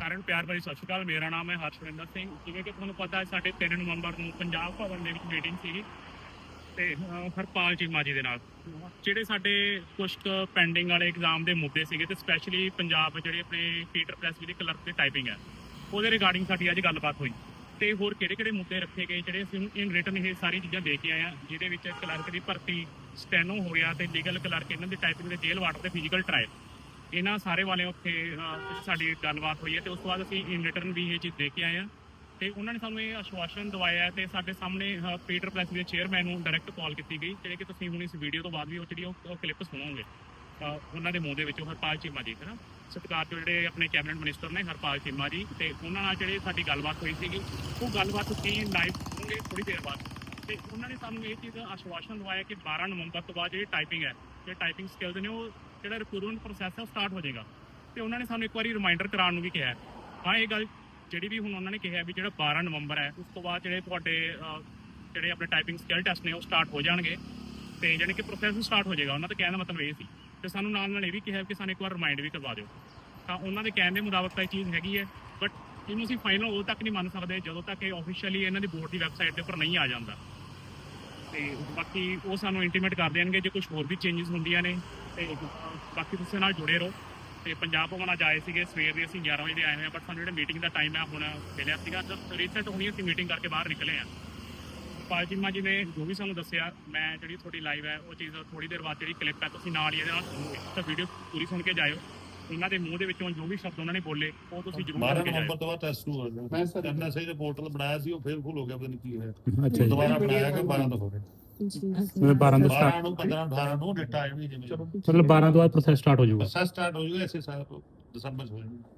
ਕਾਰਨ ਪਿਆਰ ਭਰੀ ਸਤਿ ਸ਼੍ਰੀ ਅਕਾਲ, ਮੇਰਾ ਨਾਮ ਹੈ ਹਰਸ਼ਵਿੰਦਰ ਸਿੰਘ। ਜਿਵੇਂ ਕਿ ਤੁਹਾਨੂੰ ਪਤਾ ਹੈ, ਸਾਡੇ 3 ਨਵੰਬਰ ਨੂੰ ਪੰਜਾਬ ਭਵਨ ਦੇ ਵਿੱਚ ਮੀਟਿੰਗ ਸੀਗੀ ਤੇ ਹਰਪਾਲ ਚੀਮਾ ਜੀ ਦੇ ਨਾਲ। ਜਿਹੜੇ ਸਾਡੇ ਕੁਝ ਪੈਂਡਿੰਗ ਵਾਲੇ ਐਗਜ਼ਾਮ ਦੇ ਮੁੱਦੇ ਸੀਗੇ ਤੇ ਸਪੈਸ਼ਲੀ ਪੰਜਾਬ ਜਿਹੜੇ ਆਪਣੇ ਪੀਟਰ ਪ੍ਰੈਸ ਵੀ ਦੇ ਕਲਰਕ ਦੀ ਟਾਈਪਿੰਗ ਹੈ, ਉਹਦੇ ਰਿਗਾਰਡਿੰਗ ਸਾਡੀ ਅੱਜ ਗੱਲਬਾਤ ਹੋਈ। ਤੇ ਹੋਰ ਕਿਹੜੇ ਕਿਹੜੇ ਮੁੱਦੇ ਰੱਖੇ ਗਏ, ਜਿਹੜੇ ਅਸੀਂ ਇਨ ਰਿਟਨ ਇਹ ਸਾਰੀ ਚੀਜ਼ਾਂ ਦੇ ਕੇ ਆਏ ਆ ਜਿਹਦੇ ਵਿੱਚ ਕਲਰਕ ਦੀ ਭਰਤੀ ਸਟੈਨੋ ਹੋ ਗਿਆ ਤੇ ਲੀਗਲ ਕਲਰਕ ਇਹਨਾਂ ਦੀ ਟਾਈਪਿੰਗ ਦੇ ਜੇਲ੍ਹ ਵਾਰਡ ਤੇ ਫਿਜ਼ੀਕਲ ਟ੍ਰਾਇਲ ਇਹਨਾਂ ਸਾਰੇ ਵਾਲੇ ਉੱਥੇ ਸਾਡੀ ਗੱਲਬਾਤ ਹੋਈ ਹੈ ਤੇ ਉਸ ਤੋਂ ਬਾਅਦ ਅਸੀਂ ਇਨ ਰਿਟਰਨ ਵੀ ਇਹ ਚੀਜ਼ ਦੇ ਕੇ ਆਏ ਆ ਤੇ ਉਹਨਾਂ ਨੇ ਸਾਨੂੰ ਇਹ ਆਸ਼ਵਾਸਨ ਦਵਾਇਆ ਹੈ ਤੇ ਸਾਡੇ ਸਾਹਮਣੇ ਪੀਟਰ ਪਲੈਸ ਦੇ ਚੇਅਰਮੈਨ ਨੂੰ ਡਾਇਰੈਕਟ ਕਾਲ ਕੀਤੀ ਗਈ, ਜਿਹੜੇ ਕਿ ਤੁਸੀਂ ਹੁਣ ਇਸ ਵੀਡੀਓ ਤੋਂ ਬਾਅਦ ਵੀ ਉਹ ਜਿਹੜੀ ਉਹ ਕਲਿੱਪ ਸੁਣੋਗੇ। ਉਹਨਾਂ ਦੇ ਮੂੰਹ ਦੇ ਵਿੱਚੋਂ ਹਰਪਾਲ ਚੀਮਾ ਜੀ, ਹੈ ਨਾ? ਤੋਂ ਜਿਹੜੇ ਆਪਣੇ ਕੈਬਨਿਟ ਮਿਨਿਸਟਰ ਨੇ ਹਰਪਾਲ ਚੀਮਾ ਜੀ, ਤੇ ਉਹਨਾਂ ਨਾਲ ਜਿਹੜੇ ਸਾਡੀ ਗੱਲਬਾਤ ਹੋਈ ਸੀਗੀ, ਉਹ ਗੱਲਬਾਤ ਤੁਸੀਂ ਲਾਈਵ ਸੁਣੋਗੇ ਥੋੜੀ ਦੇਰ ਬਾਅਦ। ਤੇ ਉਹਨਾਂ ਨੇ ਸਾਨੂੰ ਇਹ ਚੀਜ਼ ਆਸ਼ਵਾਸਨ ਦਵਾਇਆ ਕਿ 12 ਨਵੰਬਰ ਤੋਂ ਬਾਅਦ ਜਿਹੜੀ ਟਾਈਪਿੰਗ ਹੈ ਜੇ ਟਾਈਪਿੰਗ ਸਕਿੱਲਸ ਨੇ ਉਹ ਜਿਹੜਾ ਰਿਕਰੂਟਮੈਂਟ ਪ੍ਰੋਸੈਸ ਹੈ ਉਹ ਸਟਾਰਟ ਹੋ ਜਾਏਗਾ। ਤੇ ਉਹਨਾਂ ਨੇ ਸਾਨੂੰ ਇੱਕ ਵਾਰੀ ਰਿਮਾਈਂਡਰ ਕਰਾਉਣ ਨੂੰ ਵੀ ਕਿਹਾ ਹਾਂ। ਇਹ ਗੱਲ ਜਿਹੜੀ ਵੀ ਹੁਣ ਉਹਨਾਂ ਨੇ ਕਿਹਾ ਵੀ ਜਿਹੜਾ 12 ਨਵੰਬਰ ਹੈ, ਉਸ ਤੋਂ ਬਾਅਦ ਜਿਹੜੇ ਤੁਹਾਡੇ ਜਿਹੜੇ ਆਪਣੇ ਟਾਈਪਿੰਗ ਸਕਿੱਲ ਟੈਸਟ ਨੇ ਉਹ ਸਟਾਰਟ ਹੋ ਜਾਣਗੇ। ਤੇ ਜਾਣੀ ਕਿ ਪ੍ਰੋਸੈਸ ਸਟਾਰਟ ਹੋ ਜਾਏਗਾ, ਉਹਨਾਂ ਦਾ ਕਹਿਣ ਦਾ ਮਤਲਬ ਇਹ ਸੀ। ਤੇ ਸਾਨੂੰ ਨਾਲ ਨਾਲ ਇਹ ਵੀ ਕਿਹਾ ਕਿ ਸਾਨੂੰ ਇੱਕ ਵਾਰ ਰਿਮਾਈਂਡ ਵੀ ਕਰਵਾ ਦਿਓ। ਤਾਂ ਉਹਨਾਂ ਦੇ ਕਹਿਣ ਦੇ ਮੁਤਾਬਕ ਤਾਂ ਇਹ ਚੀਜ਼ ਹੈਗੀ ਹੈ ਬਟ ਇਹਨੂੰ ਅਸੀਂ ਫਾਈਨਲ ਉਦੋਂ ਤੱਕ ਨਹੀਂ ਮੰਨ ਸਕਦੇ ਜਦੋਂ ਤੱਕ ਇਹ ਆਫੀਸ਼ੀਅਲੀ ਇਹਨਾਂ ਦੀ ਬੋਰਡ ਦੀ ਵੈਬਸਾਈਟ ਦੇ ਉੱਪਰ ਨਹੀਂ ਆ ਜਾਂਦਾ। ਤੇ ਬਾਕੀ ਉਹ ਸਾਨੂੰ ਇੰਟੀਮੇਟ ਕਰ ਦੇਣਗੇ, ਜੇ ਕੁਝ ਹੋਰ ਵੀ ਚੇਂਜਸ ਹੁੰਦੀਆਂ ਨੇ ਤੇ ਬਾਕੀ ਤੁਸੀਂ ਨਾਲ ਜੁੜੇ ਰਹੋ। ਤੇ ਪੰਜਾਬ ਭਵਨ ਅੱਜ ਆਏ ਸੀਗੇ ਸਵੇਰ ਦੇ ਅਸੀਂ 11 ਵਜੇ ਆਏ ਹੋਏ ਆ ਬਟ ਸਾਨੂੰ ਜਿਹੜਾ ਮੀਟਿੰਗ ਦਾ ਟਾਈਮ ਹੈ ਹੁਣ ਮਿਲਿਆ ਸੀਗਾ। ਜਦ ਰੀਸੈਟ ਹੋਣੀ ਅਸੀਂ ਮੀਟਿੰਗ ਕਰਕੇ ਬਾਹਰ ਨਿਕਲੇ ਆ ਪਾਲ ਜੀ ਮਾ ਜੀ ਨੇ ਜੋ ਵੀ ਸਾਨੂੰ ਦੱਸਿਆ ਮੈਂ ਜਿਹੜੀ ਤੁਹਾਡੀ ਲਾਈਵ ਹੈ ਉਹ ਚੀਜ਼ ਥੋੜੀ ਦੇਰ ਬਾਅਦ ਜਿਹੜੀ ਕਲਿੱਪ ਹੈ ਤੁਸੀਂ ਨਾਲ ਹੀ ਇਹਦੇ ਨਾਲ ਸੁਣੋਗੇ। ਤਾਂ ਵੀਡੀਓ ਪੂਰੀ ਸੁਣ ਕੇ ਜਾਇਓ। ਉਹਨਾਂ ਦੇ ਮੂੰਹ ਦੇ ਵਿੱਚੋਂ ਜੋ ਵੀ ਸ਼ਬਦ ਉਹਨਾਂ ਨੇ ਬੋਲੇ ਉਹ ਤੁਸੀਂ ਜ਼ਰੂਰ 12 ਸੁਣ ਕੇ ਜਾਇਓ। ਨਵੰਬਰ ਤੋਂ ਬਾਅਦ ਟੈਸਟ ਸ਼ੁਰੂ ਹੋ ਜਾਣਾ ਮੈਂ ਸਰ- ਐਨਐਸਆਈ ਦੇ ਪੋਰਟਲ ਬਣਾਇਆ ਸੀ ਉਹ ਫੇਲ ਫੁੱਲ ਹੋ ਗਿਆ ਪਤਾ ਨਹੀਂ ਕੀ ਹੋਇਆ। ਅੱਛਾ ਜੀ। ਦੁਬਾਰਾ ਬਣਾਇਆ ਕਿ 12 ਤੋਂ ਹੋ ਗਿਆ। ਮਤਲਬ 12 ਤੋਂ 12 ਸਟਾਰਟ ਨੂੰ 15 18 ਨੂੰ ਡੇਟਾ ਆਇਆ ਵੀ ਜਿਵੇਂ। ਮਤਲਬ 12 ਤੋਂ ਬਾਅਦ ਪ੍ਰੋਸੈਸ ਸਟਾਰਟ ਹੋ ਜਾਊਗਾ। ਪ੍ਰੋਸੈਸ ਸਟਾਰਟ ਹੋ ਜਾਊਗਾ ਇਸੇ ਸਾਲ ਦਸੰਬਰ ਚ ਹੋ ਜਾਊਗਾ।